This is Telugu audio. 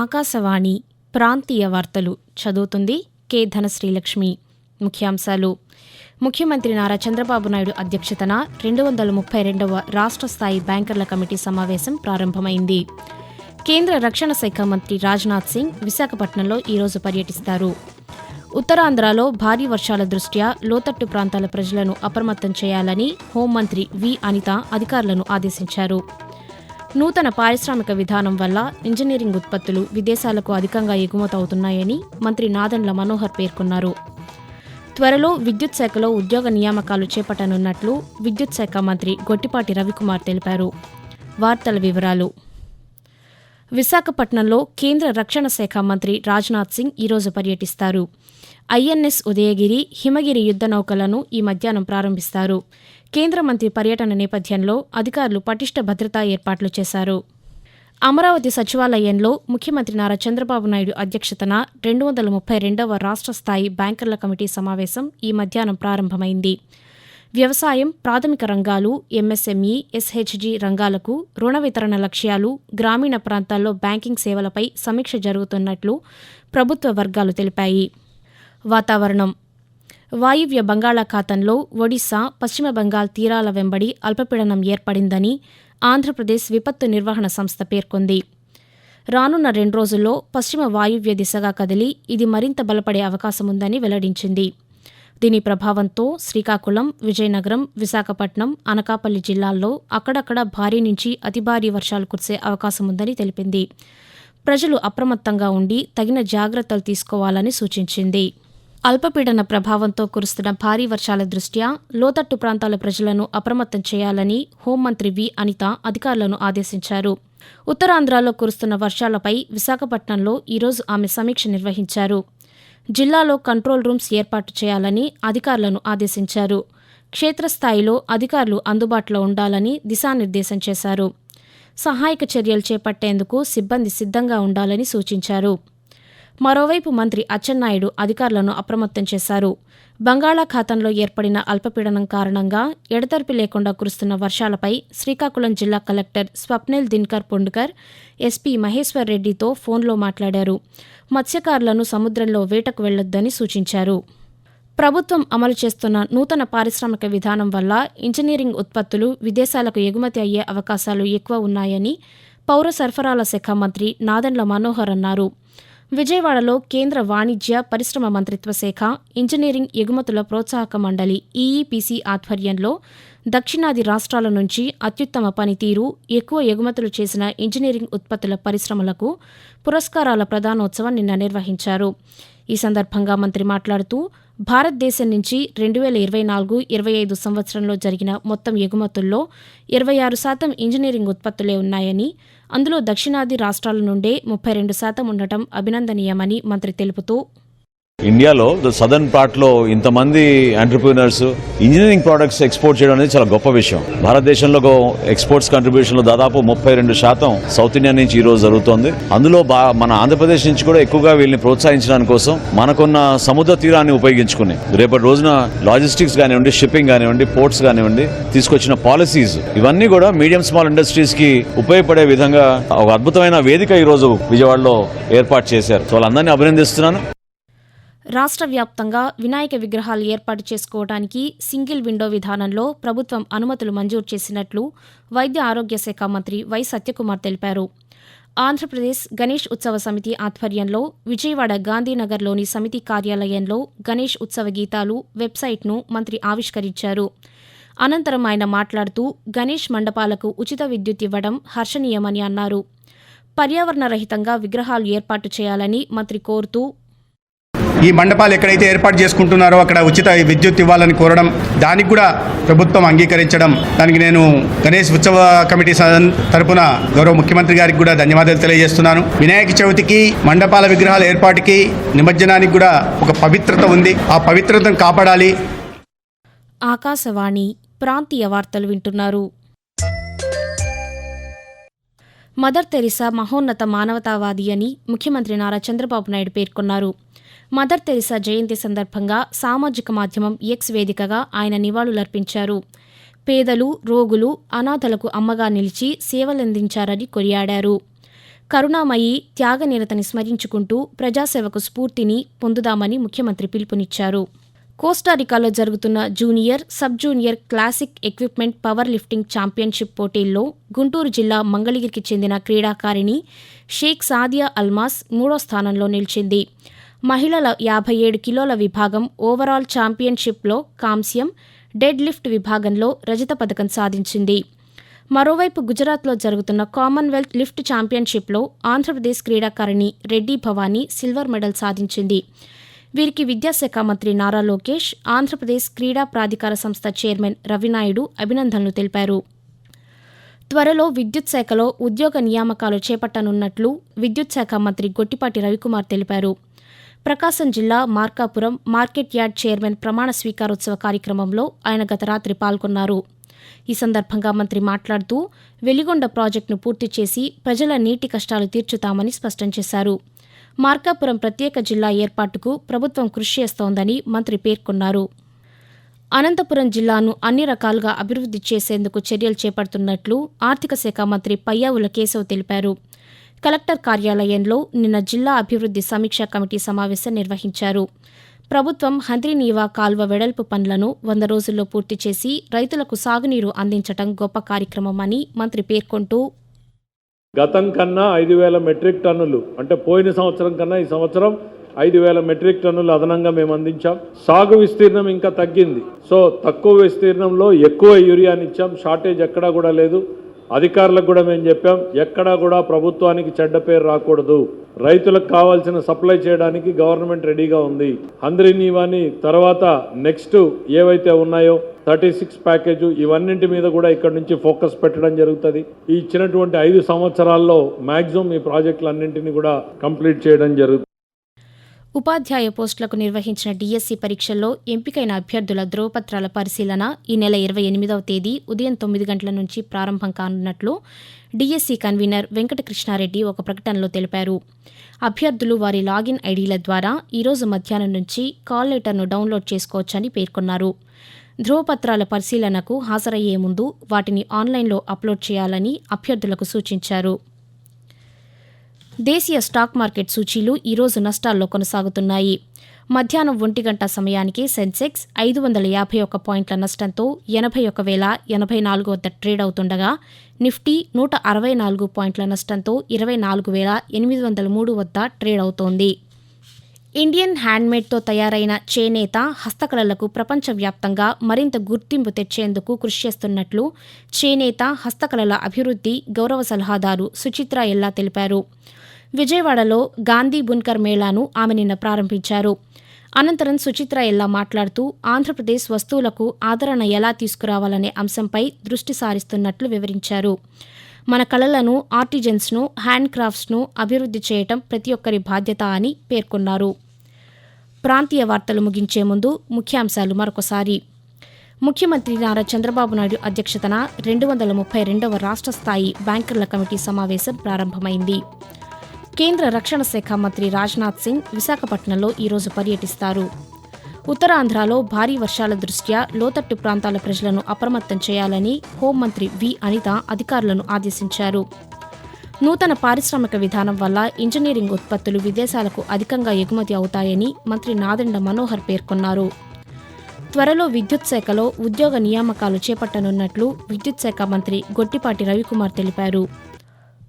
ఆకాశవాణి ప్రాంతీయ వార్తలు చదువుతుంది కె ధనశ్రీలక్ష్మి. ముఖ్యాంశాలు. ముఖ్యమంత్రి నారా చంద్రబాబు నాయుడు అధ్యక్షతన రెండు వందల ముప్పై రెండవ రాష్ట్ర స్థాయి బ్యాంకర్ల కమిటీ సమావేశం ప్రారంభమైంది. కేంద్ర రక్షణ శాఖ మంత్రి రాజ్నాథ్ సింగ్ విశాఖపట్నంలో ఈరోజు పర్యటిస్తారు. ఉత్తరాంధ్రలో భారీ వర్షాల దృష్ట్యా లోతట్టు ప్రాంతాల ప్రజలను అప్రమత్తం చేయాలని హోంమంత్రి వి అనిత అధికారులను ఆదేశించారు. నూతన పారిశ్రామిక విధానం వల్ల ఇంజనీరింగ్ ఉత్పత్తులు విదేశాలకు అధికంగా ఎగుమతవుతున్నాయని మంత్రి నాదెండ్ల మనోహర్ పేర్కొన్నారు. త్వరలో విద్యుత్ శాఖలో ఉద్యోగ నియామకాలు చేపట్టనున్నట్లు విద్యుత్ శాఖ మంత్రి గొట్టిపాటి రవికుమార్ తెలిపారు. వార్తల వివరాలు. విశాఖపట్నంలో కేంద్ర రక్షణ శాఖ మంత్రి రాజ్నాథ్ సింగ్ ఈరోజు పర్యటిస్తారు. ఐఎన్ఎస్ ఉదయగిరి హిమగిరి యుద్ధ నౌకలను ఈ మధ్యాహ్నం ప్రారంభిస్తారు. కేంద్ర మంత్రి పర్యటన నేపథ్యంలో అధికారులు పటిష్ట భద్రతా ఏర్పాట్లు చేశారు. అమరావతి సచివాలయంలో ముఖ్యమంత్రి నారా చంద్రబాబు నాయుడు అధ్యక్షతన రెండు వందల ముప్పై రెండవ రాష్ట్ర స్థాయి బ్యాంకర్ల కమిటీ సమావేశం ఈ మధ్యాహ్నం ప్రారంభమైంది. వ్యవసాయం ప్రాథమిక రంగాలు ఎంఎస్ఎంఈ ఎస్హెచ్జి రంగాలకు రుణ వితరణ లక్ష్యాలు గ్రామీణ ప్రాంతాల్లో బ్యాంకింగ్ సేవలపై సమీక్ష జరుగుతున్నట్లు ప్రభుత్వ వర్గాలు తెలిపాయి. వాతావరణం వాయువ్య బంగాళాఖాతంలో ఒడిశా పశ్చిమ బెంగాల్ తీరాల వెంబడి అల్పపీడనం ఏర్పడిందని ఆంధ్రప్రదేశ్ విపత్తు నిర్వహణ సంస్థ పేర్కొంది. రానున్న రెండు రోజుల్లో పశ్చిమ వాయువ్య దిశగా కదిలి ఇది మరింత బలపడే అవకాశముందని వెల్లడించింది. దీని ప్రభావంతో శ్రీకాకుళం విజయనగరం విశాఖపట్నం అనకాపల్లి జిల్లాల్లో అక్కడక్కడ భారీ నుంచి అతి భారీ వర్షాలు కురిసే అవకాశముందని తెలిపింది. ప్రజలు అప్రమత్తంగా ఉండి తగిన జాగ్రత్తలు తీసుకోవాలని సూచించింది. అల్పపీడన ప్రభావంతో కురుస్తున్న భారీ వర్షాల దృష్ట్యా లోతట్టు ప్రాంతాల ప్రజలను అప్రమత్తం చేయాలని హోంమంత్రి వి అనిత అధికారులను ఆదేశించారు. ఉత్తరాంధ్రలో కురుస్తున్న వర్షాలపై విశాఖపట్నంలో ఈరోజు ఆమె సమీక్ష నిర్వహించారు. జిల్లాలో కంట్రోల్ రూమ్స్ ఏర్పాటు చేయాలని అధికారులను ఆదేశించారు. క్షేత్రస్థాయిలో అధికారులు అందుబాటులో ఉండాలని దిశానిర్దేశం చేశారు. సహాయక చర్యలు చేపట్టేందుకు సిబ్బంది సిద్ధంగా ఉండాలని సూచించారు. మరోవైపు మంత్రి అచ్చెన్నాయుడు అధికారులను అప్రమత్తం చేశారు. బంగాళాఖాతంలో ఏర్పడిన అల్పపీడనం కారణంగా ఎడతెరిపి లేకుండా కురుస్తున్న వర్షాలపై శ్రీకాకుళం జిల్లా కలెక్టర్ స్వప్నిల్ దిన్కర్ పొండ్కర్ ఎస్పీ మహేశ్వర్ రెడ్డితో ఫోన్లో మాట్లాడారు. మత్స్యకారులను సముద్రంలో వేటకు వెళ్ళొద్దని సూచించారు. ప్రభుత్వం అమలు చేస్తున్న నూతన పారిశ్రామిక విధానం వల్ల ఇంజనీరింగ్ ఉత్పత్తులు విదేశాలకు ఎగుమతి అయ్యే అవకాశాలు ఎక్కువ ఉన్నాయని పౌర సరఫరాల శాఖ మంత్రి నాదెండ్ల మనోహర్ అన్నారు. విజయవాడలో కేంద్ర వాణిజ్య పరిశ్రమ మంత్రిత్వ శాఖ ఇంజనీరింగ్ ఎగుమతుల ప్రోత్సాహక మండలి ఈఈపీసీ ఆధ్వర్యంలో దక్షిణాది రాష్ట్రాల నుంచి అత్యుత్తమ పనితీరు ఎక్కువ ఎగుమతులు చేసిన ఇంజనీరింగ్ ఉత్పత్తుల పరిశ్రమలకు పురస్కారాల ప్రదానోత్సవం నిన్న నిర్వహించారు. ఈ సందర్భంగా మంత్రి మాట్లాడుతూ భారతదేశం నుంచి రెండు వేల ఇరవై నాలుగు ఇరవై ఐదు సంవత్సరంలో జరిగిన మొత్తం ఎగుమతుల్లో ఇరవై ఆరు శాతం ఇంజనీరింగ్ ఉత్పత్తులే ఉన్నాయని అందులో దక్షిణాది రాష్ట్రాల నుండే ముప్పై రెండు శాతం ఉండటం అభినందనీయమని మంత్రి తెలుపుతూ ఇండియాలో సదర్న్ పార్ట్లో ఇంతమంది ఎంటర్ప్రీనర్స్ ఇంజనీరింగ్ ప్రొడక్ట్స్ ఎక్స్పోర్ట్ చేయడం అనేది చాలా గొప్ప విషయం. భారతదేశంలో ఎక్స్పోర్ట్స్ కంట్రిబ్యూషన్లో దాదాపు ముప్పై రెండు శాతం సౌత్ ఇండియా నుంచి ఈ రోజు జరుగుతోంది. అందులో బా- మన ఆంధ్రప్రదేశ్ నుంచి కూడా ఎక్కువగా వీళ్ళని ప్రోత్సహించడానికి కోసం మనకున్న సముద్ర తీరాన్ని ఉపయోగించుకుని రేపటి రోజున లాజిస్టిక్స్ కానివ్వండి షిప్పింగ్ కానివ్వండి పోర్ట్స్ కానివ్వండి తీసుకొచ్చిన పాలసీస్ ఇవన్నీ కూడా మీడియం స్మాల్ ఇండస్ట్రీస్కి ఉపయోగపడే విధంగా ఒక అద్భుతమైన వేదిక ఈ రోజు విజయవాడలో ఏర్పాటు చేశారు. సో వాళ్ళందరినీ అభినందిస్తున్నాను. రాష్ట్ర వ్యాప్తంగా వినాయక విగ్రహాలు ఏర్పాటు చేసుకోవడానికి సింగిల్ విండో విధానంలో ప్రభుత్వం అనుమతులు మంజూరు చేసినట్లు వైద్య ఆరోగ్య శాఖ మంత్రి వై సత్యకుమార్ తెలిపారు. ఆంధ్రప్రదేశ్ గణేష్ ఉత్సవ సమితి ఆధ్వర్యంలో విజయవాడ గాంధీనగర్లోని సమితి కార్యాలయంలో గణేష్ ఉత్సవ గీతాలు వెబ్సైట్ను మంత్రి ఆవిష్కరించారు. అనంతరం ఆయన మాట్లాడుతూ గణేష్ మండపాలకు ఉచిత విద్యుత్ ఇవ్వడం హర్షణీయమని అన్నారు. పర్యావరణ రహితంగా విగ్రహాలు ఏర్పాటు చేయాలని మంత్రి కోరుతూ ఈ మండపాలు ఎక్కడైతే ఏర్పాటు చేసుకుంటున్నారో అక్కడ ఉచిత విద్యుత్ ఇవ్వాలని కోరడం దానికి కూడా ప్రభుత్వం అంగీకరించడం. దానికి నేను గణేష్ ఉత్సవ కమిటీ తరపున గౌరవ ముఖ్యమంత్రి గారికి కూడా ధన్యవాదాలు తెలియజేస్తున్నాను. వినాయక చవితికి మండపాల విగ్రహాల ఏర్పాటుకి నిమజ్జనానికి కూడా ఒక పవిత్రత ఉంది. ఆ పవిత్రతను కాపాడాలి. ఆకాశవాణి ప్రాంతీయ వార్తలు వింటున్నారు. మదర్ తెరిసా మహోన్నత మానవతావాది అని ముఖ్యమంత్రి నారా చంద్రబాబు నాయుడు పేర్కొన్నారు. మదర్ తెరిసా జయంతి సందర్భంగా సామాజిక మాధ్యమం ఎక్స్ వేదికగా ఆయన నివాళులర్పించారు. పేదలు రోగులు అనాథలకు అమ్మగా నిలిచి సేవలందించారని కొనియాడారు. కరుణామయి త్యాగనిరతని స్మరించుకుంటూ ప్రజాసేవకు స్ఫూర్తిని పొందుదామని ముఖ్యమంత్రి పిలుపునిచ్చారు. కోస్టారికాలో జరుగుతున్న junior sub junior classic equipment power lifting championship పోటీల్లో గుంటూరు జిల్లా మంగళగిరికి చెందిన క్రీడాకారిణి షేక్ సాదియా అల్మాస్ మూడో స్థానంలో నిలిచింది. మహిళల యాభై ఏడు కిలోల విభాగం ఓవరాల్ ఛాంపియన్షిప్లో కాంస్యం డెడ్ లిఫ్ట్ విభాగంలో రజత పథకం సాధించింది. మరోవైపు గుజరాత్లో జరుగుతున్న కామన్వెల్త్ లిఫ్ట్ ఛాంపియన్షిప్లో ఆంధ్రప్రదేశ్ క్రీడాకారిణి రెడ్డి భవానీ సిల్వర్ మెడల్ సాధించింది. వీరికి విద్యాశాఖ మంత్రి నారా లోకేష్ ఆంధ్రప్రదేశ్ క్రీడా ప్రాధికార సంస్థ చైర్మన్ రవినాయుడు అభినందనలు తెలిపారు. త్వరలో విద్యుత్ శాఖలో ఉద్యోగ నియామకాలు చేపట్టనున్నట్లు విద్యుత్ శాఖ మంత్రి గొట్టిపాటి రవికుమార్ తెలిపారు. ప్రకాశం జిల్లా మార్కాపురం మార్కెట్ యార్డ్ చైర్మన్ ప్రమాణ స్వీకారోత్సవ కార్యక్రమంలో ఆయన గత రాత్రి పాల్గొన్నారు. ఈ సందర్భంగా మంత్రి మాట్లాడుతూ వెలిగొండ ప్రాజెక్టును పూర్తి చేసి ప్రజల నీటి కష్టాలు తీర్చుతామని స్పష్టం చేశారు. మార్కాపురం ప్రత్యేక జిల్లా ఏర్పాటుకు ప్రభుత్వం కృషి చేస్తోందని మంత్రి పేర్కొన్నారు. అనంతపురం జిల్లాను అన్ని రకాలుగా అభివృద్ధి చేసేందుకు చర్యలు చేపడుతున్నట్లు ఆర్థిక శాఖ మంత్రి పయ్యావుల కేశవ్ తెలిపారు. కలెక్టర్ కార్యాలయంలో నిన్న జిల్లా అభివృద్ధి సమీక్షా కమిటీ సమావేశం నిర్వహించారు. ప్రభుత్వం హంద్రీనీవా కాల్వ వెడల్పు పనులను వంద రోజుల్లో పూర్తి చేసి రైతులకు సాగునీరు అందించటం గొప్ప కార్యక్రమమని మంత్రి పేర్కొంటూ గతం కన్నా ఐదు వేల మెట్రిక్ టన్నులు అంటే పోయిన సంవత్సరం కన్నా ఈ సంవత్సరం ఐదు వేల మెట్రిక్ టన్నులు అదనంగా మేము అందించాం. సాగు విస్తీర్ణం ఇంకా తగ్గింది. సో తక్కువ విస్తీర్ణంలో ఎక్కువ యూరియాని ఇచ్చాం. షార్టేజ్ ఎక్కడా కూడా లేదు. అధికారులకు కూడా మేము చెప్పాం ఎక్కడా కూడా ప్రభుత్వానికి చెడ్డ పేరు రాకూడదు. రైతులకు కావాల్సిన సప్లై చేయడానికి గవర్నమెంట్ రెడీగా ఉంది. హంద్రీనీవాని తర్వాత నెక్స్ట్ ఏవైతే ఉన్నాయో థర్టీ సిక్స్ ప్యాకేజు ఇవన్నింటి మీద కూడా ఇక్కడ నుంచి ఫోకస్ పెట్టడం జరుగుతుంది. ఈ ఇచ్చినటువంటి ఐదు సంవత్సరాల్లో మ్యాక్సిమం ఈ ప్రాజెక్టులన్నింటినీ కూడా కంప్లీట్ చేయడం జరుగుతుంది. ఉపాధ్యాయ పోస్టులకు నిర్వహించిన డీఎస్సీ పరీక్షల్లో ఎంపికైన అభ్యర్థుల ధ్రువపత్రాల పరిశీలన ఈ నెల ఇరవై ఎనిమిదవ తేదీ ఉదయం తొమ్మిది గంటల నుంచి ప్రారంభం కానున్నట్లు డీఎస్సీ కన్వీనర్ వెంకటకృష్ణారెడ్డి ఒక ప్రకటనలో తెలిపారు. అభ్యర్థులు వారి లాగిన్ ఐడీల ద్వారా ఈరోజు మధ్యాహ్నం నుంచి కాల్ లెటర్ను డౌన్లోడ్ చేసుకోవచ్చని పేర్కొన్నారు. ధ్రువపత్రాల పరిశీలనకు హాజరయ్యే ముందు వాటిని ఆన్లైన్లో అప్లోడ్ చేయాలని అభ్యర్థులకు సూచించారు. దేశీయ స్టాక్ మార్కెట్ సూచీలు ఈరోజు నష్టాల్లో కొనసాగుతున్నాయి. మధ్యాహ్నం ఒంటి గంట సమయానికి సెన్సెక్స్ ఐదు వందల యాభై ఒక్క పాయింట్ల నష్టంతో ఎనభై ఒక వేల ఎనభై నాలుగు వద్ద ట్రేడ్ అవుతుండగా నిఫ్టీ నూట అరవై నాలుగు పాయింట్ల నష్టంతో ఇరవై నాలుగు వేల ఎనిమిది వందల మూడు వద్ద ట్రేడ్ అవుతోంది. ఇండియన్ హ్యాండ్మేడ్తో తయారైన చేనేత హస్తకళలకు ప్రపంచవ్యాప్తంగా మరింత గుర్తింపు తెచ్చేందుకు కృషి చేస్తున్నట్లు చేనేత హస్తకళల అభివృద్ధి గౌరవ సలహాదారు సుచిత్ర ఎల్లా తెలిపారు. విజయవాడలో గాంధీ బున్కర్ మేళాను ఆమె నిన్న ప్రారంభించారు. అనంతరం సుచిత్ర ఎల్లా మాట్లాడుతూ ఆంధ్రప్రదేశ్ వస్తువులకు ఆదరణ ఎలా తీసుకురావాలనే అంశంపై దృష్టి సారిస్తున్నట్లు వివరించారు. మన కళలను ఆర్టిజన్స్ను హ్యాండ్ క్రాఫ్ట్స్ను అభివృద్ధి చేయటం ప్రతి ఒక్కరి బాధ్యత అని పేర్కొన్నారు. ప్రాంతీయ వార్తలు ముగించే ముందు ముఖ్యాంశాలు మరొకసారి. ముఖ్యమంత్రి నారా చంద్రబాబు నాయుడు అధ్యక్షతన రెండు వందల ముప్పై రెండవ రాష్ట్ర స్థాయి బ్యాంకర్ల కమిటీ సమావేశం ప్రారంభమైంది. కేంద్ర రక్షణ శాఖ మంత్రి రాజ్నాథ్ సింగ్ విశాఖపట్నంలో ఈరోజు పర్యటిస్తారు. ఉత్తరాంధ్రలో భారీ వర్షాల దృష్ట్యా లోతట్టు ప్రాంతాల ప్రజలను అప్రమత్తం చేయాలని హోంమంత్రి వి అనిత అధికారులను ఆదేశించారు. నూతన పారిశ్రామిక విధానం వల్ల ఇంజనీరింగ్ ఉత్పత్తులు విదేశాలకు అధికంగా ఎగుమతి అవుతాయని మంత్రి నాదెండ మనోహర్ పేర్కొన్నారు. త్వరలో విద్యుత్ శాఖలో ఉద్యోగ నియామకాలు చేపట్టనున్నట్లు విద్యుత్ శాఖ మంత్రి గొట్టిపాటి రవికుమార్ తెలిపారు.